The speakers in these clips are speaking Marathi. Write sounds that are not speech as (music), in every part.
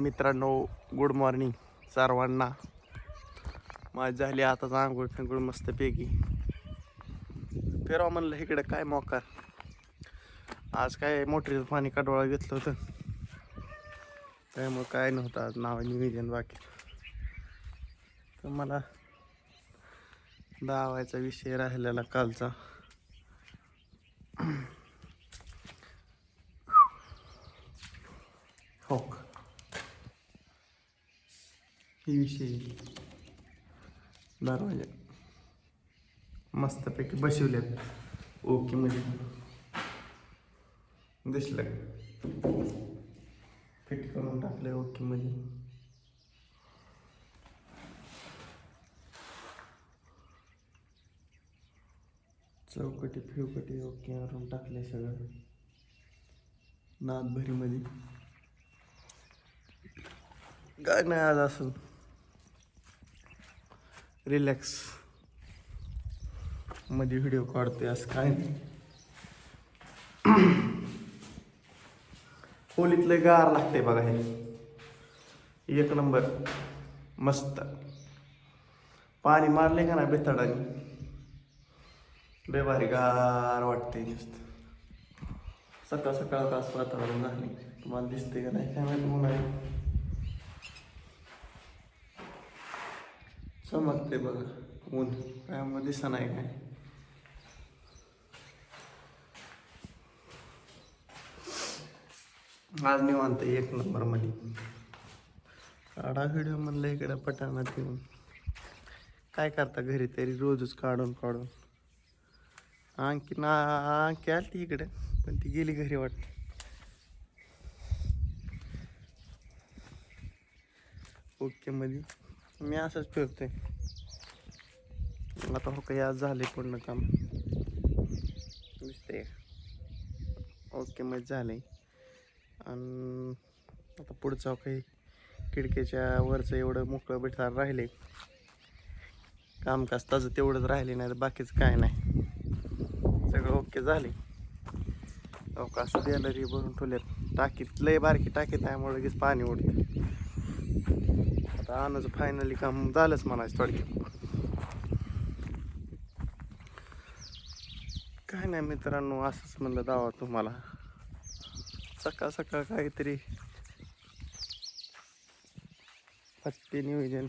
मित्रांनो गुड मॉर्निंग सर्वांना. माझी झाली आताच आंघोळ फिंगोळ मस्तपैकी. फिरावं म्हणलं इकडं काय मोकार? आज काय मोटरीचं पाणी कडवाळा घेतलं होतं. त्यामुळं काय नव्हतं आज नाव निवेदन बाकी. तर मला दावायचा विषय राहिलेला कालचा. हो. ही विषय दरवाजा मस्तपैकी बसवल्यात. ओके म्हणजे. दिसलं. फिट करून टाकलं ओके म्हणजे. चौकटी फिवकटी ओके मारून टाकले सगळं. नादभरीमध्ये काय नाही आज असून रिलॅक्समध्ये व्हिडिओ काढतोय असं काय नाही. (clears throat) होलीतलं गार लागते बघा हे. एक नंबर. मस्त. पाणी मारले का ना बेताडाने? बेभारी गार वाटते नुसतं. सकाळ सकाळ तास वातावरण झाले तुम्हाला दिसते का नाही? काय माहिती म्हणा चमकते बघा. ऊन. त्यामध्ये सण आहे काय? आज निवांत एक नंबरमध्ये. काढा व्हिडिओ म्हणलं इकडे पटाणात येऊन काय करता घरी तरी रोजच काढून काढून. आणखी ना आणखी आली इकडे पण ती गेली घरी वाटत. ओके मध्ये. मी असंच फिरतोय. आता हो काही आज झाले पूर्ण काम. दिसते ओके मग झाले आणि आता पुढचं हो काही खिडकीच्या वरचं एवढं मोकळं बिठार राहिले कामकाज ताजं तेवढंच राहिले नाही तर बाकीचं काय नाही. सगळं ओके झाले अवकाश गॅलरी भरून ठेवल्यात. टाकीत लय बारकी टाकीत त्यामुळे लगेच पाणी उडतं. आता आणायचं फायनली काम झालंच म्हणायचं थोडक्यात. काय नाही मित्रांनो असंच म्हणलं दावा तुम्हाला. सकाळ सकाळ काहीतरी हत्ती नियोजन.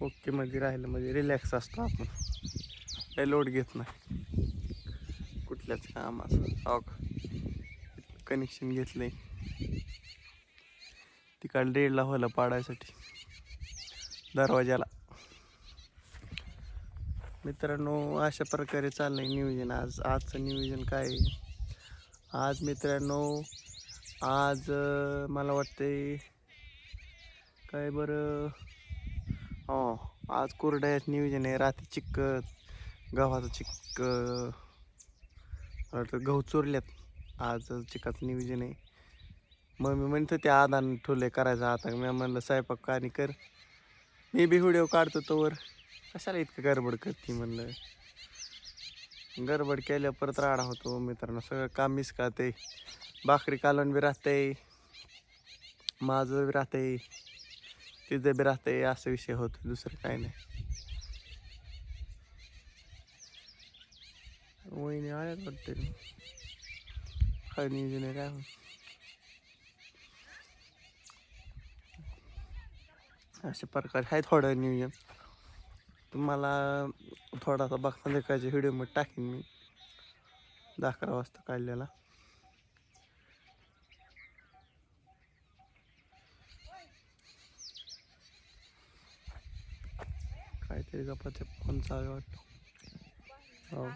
ओके मध्ये राहिलं म्हणजे रिलॅक्स असतो आपण. काही लोड घेत नाही. कुठल्याच कामाचं. हो कनेक्शन घेतलं आहे तिकडे डेडला होला पाडायसाठी. दरवाजाला मित्रांनो अशा प्रकारे चाललंय नियोजन. आज आजचं नियोजन काय आहे? आज मित्रांनो आज मला वाटते काय बरं? हो आज कोरड्यात नियोजन आहे. रात्री चिक्क गव्हाचं चिक्क वाटतं गहू चोरल्यात. आज चिकाचं नियोजन आहे. मग मी म्हणतो ते आदान ठोले करायचं आता. मी म्हणलं स्वयंपाक का आणि कर. मी बी व्हिडिओ काढतो तोवर. कशाला इतकं गडबड करते म्हणलं? गडबड केल्या परत राडा होतो मित्रांनो. सगळं काम मिस करते भाकरी कालवण बी राहते. माझं बी राहते. तिचं बी राहते. असं विषय होतो. दुसरं काय नाही. वहिनी आल्यात वाटते. काय नियोजन आहे काय अशा प्रकारे आहे थोडं नियोजन. तुम्हाला थोडासा बघता देखायचा व्हिडिओ व्हिडिओमध्ये टाकीन मी. दहा अकरा वाजता काढलेला. काहीतरी गप्पाचे फोन चालू वाटतो हो.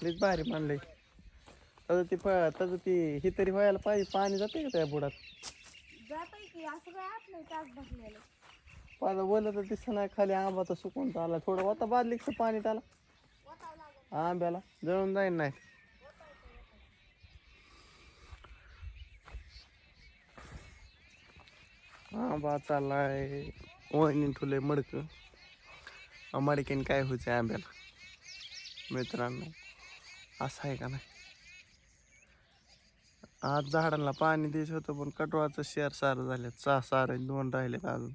लईच भारी मानलंय. तसं ती तसं ती ही तरी व्हायला पाहिजे पाणी जाते का त्या बुडात? जातोय की असं काय आत नाही तास पाहिलं बोललं तर दिसत नाही खाली आंबा तर सुकून आला थोडं होता बादलीचं पाणी त्याला? लागेल आंब्याला. जळून जाईन नाही. आंबा चाललाय. वहिनी ठुले मडक. अमाडिकेन काय व्हायचं आंब्याला? मित्रांनो. असं आहे का नाही? आज झाडांना पाणी द्यायचं होतं पण कटवाचं शेर सारं झालं सहा सारे दोन राहिलेत अजून.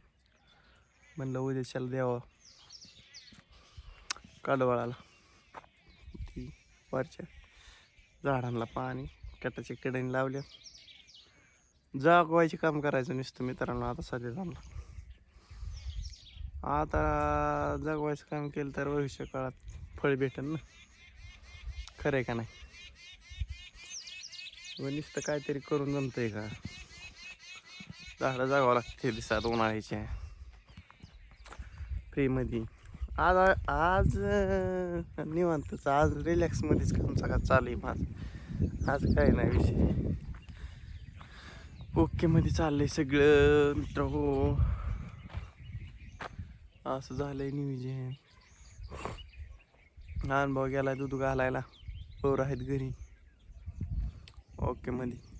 म्हणलं उद्याच्याला द्यावं. कडवाळाला. ती वरच्या झाडांना पाणी कटाच्या कडेने लावल्या जागवायचे काम करायचं नुसतं मित्रांनो आता सध्या झालं आता जगवायचं काम केलं तर भविष्य काळात फळ भेटेल ना. खरं आहे का नाही? व नुसतं काहीतरी करून जमतंय का? झाडं जागावं लागते दिसात उन्हाळ्याच्या फ्रीमध्ये. आज आज निवांतच. आज रिलॅक्समध्येच काम सगळं चालू आहे माझं. आज काय नाही विषय. ओकेमध्ये चाललंय सगळं मित्र हो. असं झालंय नियोजन. लहान भाऊ गेला दूध घालायला. पोर आहेत घरी. ओके मध्ये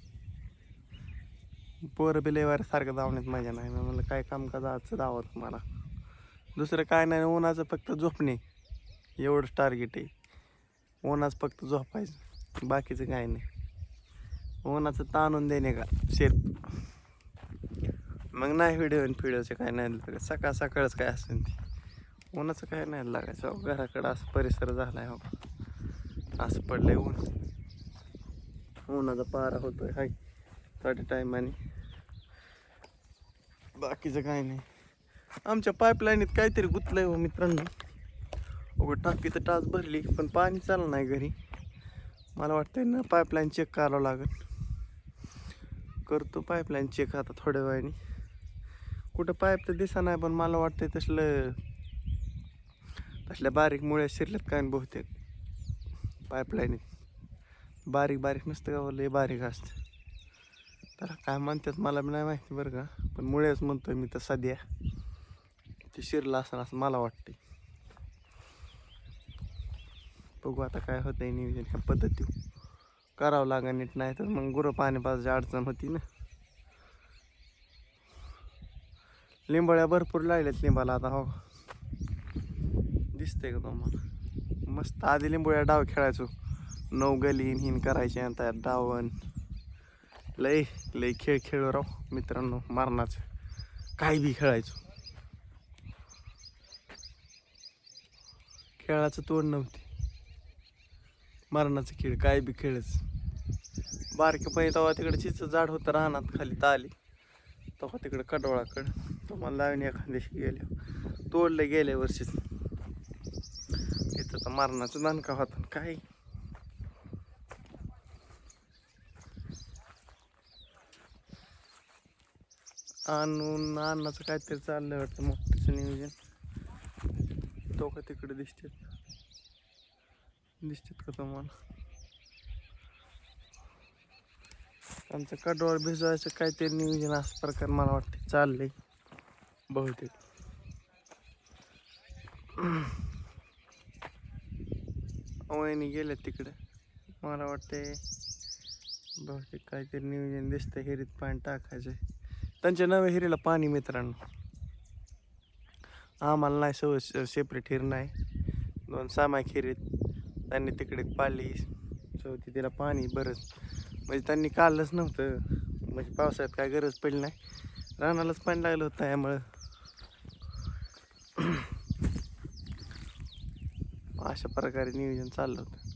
पोरं बिलेवार सारखं धावण्यात मजा नाही. मग म्हणलं काय काम का जायचं धावत मला दुसरं काय नाही उन्हाचं फक्त झोपणे. एवढंच टार्गेट आहे. उन्हाचं फक्त झोपायचं. बाकीचं काय नाही. उन्हाचं ताणून देणे का शेप मग नाही व्हिडिओ फिडिओचं काय नाही लागत. सकाळ सकाळच काय असेल ते. उन्हाचं काय नाही लागायचं हो, घराकडं असं परिसर झालाय हो. असं पडलंय ऊन. उन्हाचा पारा होतोय. हाय. थोड्या टायमाने बाकीचं काय नाही. आमच्या पाईपलाईनीत काहीतरी गुतलंय हो मित्रांनो. उघड टाकी तर टाच भरली पण पाणी चाललं नाही घरी. मला वाटतंय ना पाईपलाईन चेक करावं लागेल. करतो पाईपलाईन चेक आता थोड्या वेळाने. कुठं पाईप तर दिसा नाही पण मला वाटतंय तसलं तसल्या बारीक मुळे शिरल्यात काय बहुतेक. पाईपलाईन बारीक बारीक नसतं का हो, लय बारीक असतं. तर काय म्हणतात मला बी नाही माहिती बरं का पण मुळेच म्हणतो मी तर सध्या. ते शिरला असं असं मला वाटते बघू आता काय होतंय नियोजन ह्या पद्धती करावं लागेल नीट नाही तर मग गुरं पाणी पाजायची अडचण होती ना. लिंबळ्या भरपूर लागल्यात लिंबाला आता हो. दिसतंय का तुम्हाला? मस्त आधी लिंबोळ्या डाव खेळायचो. नऊ गलीन हिन करायचे आणि त्यात डावन. लय लय खेळ खेळू राव मित्रांनो मारणाचं. काही बी खेळायचो. खेळाचं तोड नव्हती. मरणाचं खेळ काय बी खेळच. बारके पहिले तेव्हा तिकडे चिच झाड होतं रानात खाली ताली. तेव्हा तिकडे कडवळाकडं. तुम्हाला लावून एखाद्या दिवशी गेल्या तोडले गेल्या वर्षीच. आता मारणाचं दानका दणका होता काय? आणून अन्नाचं काहीतरी चाललं वाटतं मोठ्याचं नियोजन. तो का तिकडे दिसतात. दिसतात का तुम्हाला? आमचं कडवाळ भिजवायचं काहीतरी नियोजन असं प्रकार मला वाटतं चाललंय. बहुतेक. वहिनी गेल्या तिकडं. मला वाटते बहुतेक काहीतरी नियोजन दिसतंय हिरीत पाणी टाकायचं. त्यांच्या नव्या हिरीला पाणी मित्रांनो. आम्हाला नाही सव सेपरेट हिर नाही. दोन सामायिक हिरीत. त्यांनी तिकडे पाली चौथी तिला पाणी बरंच. म्हणजे त्यांनी काढलंच नव्हतं. म्हणजे पावसाळ्यात काय गरज पडली नाही. रानालाच पाणी लागलं होतं त्यामुळं. अशा प्रकारे नियोजन चाललं होतं.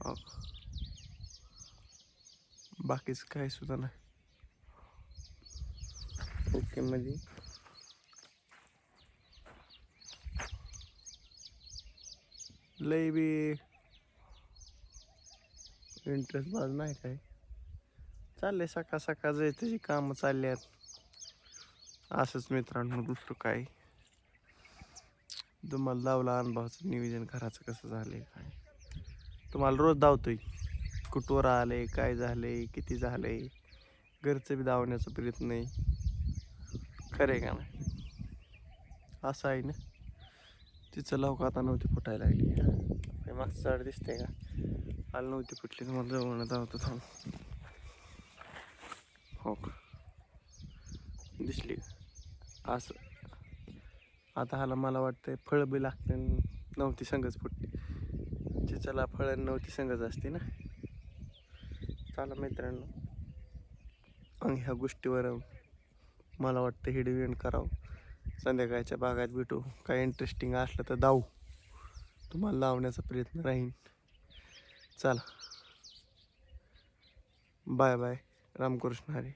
हो बाकीच काही सुद्धा नाही. ओके मध्ये लय बी इंटरेस्ट बाज नाही काय. चाललंय सकाळ सकाळ जाय त्याची कामं चालली आहेत. असंच मित्रांनो दुसरं काय तुम्हाला लावला अनुभवाचं नियोजन करायचं कसं झालंय काय? तुम्हाला रोज धावतोय. कुठवर आले काय झाले किती झाले घरचं बी धावण्याचा प्रयत्न आहे. खरं आहे का नाही? असं आहे ना? तिचं लवकर आता नव्हती फुटायला लागली. मागचं झाड दिसते का? आलं नव्हती फुटली तुम्हाला जवळ धावतो थांब. हो का? दिसली का? असं. आता हाला मला वाटतंय फळं बी लागते नव्हती संगच फुटली. जे चला फळं नव्हती संगच असते ना. चला मित्रांनो. आणि ह्या गोष्टीवर मला वाटतं हे डिव्हिजन करावं. संध्याकाळच्या भागात भेटू. काय इंटरेस्टिंग असलं तर दाऊ. तुम्हाला लावण्याचा प्रयत्न राहीन. चला. Bye bye Ramkrishna Hari.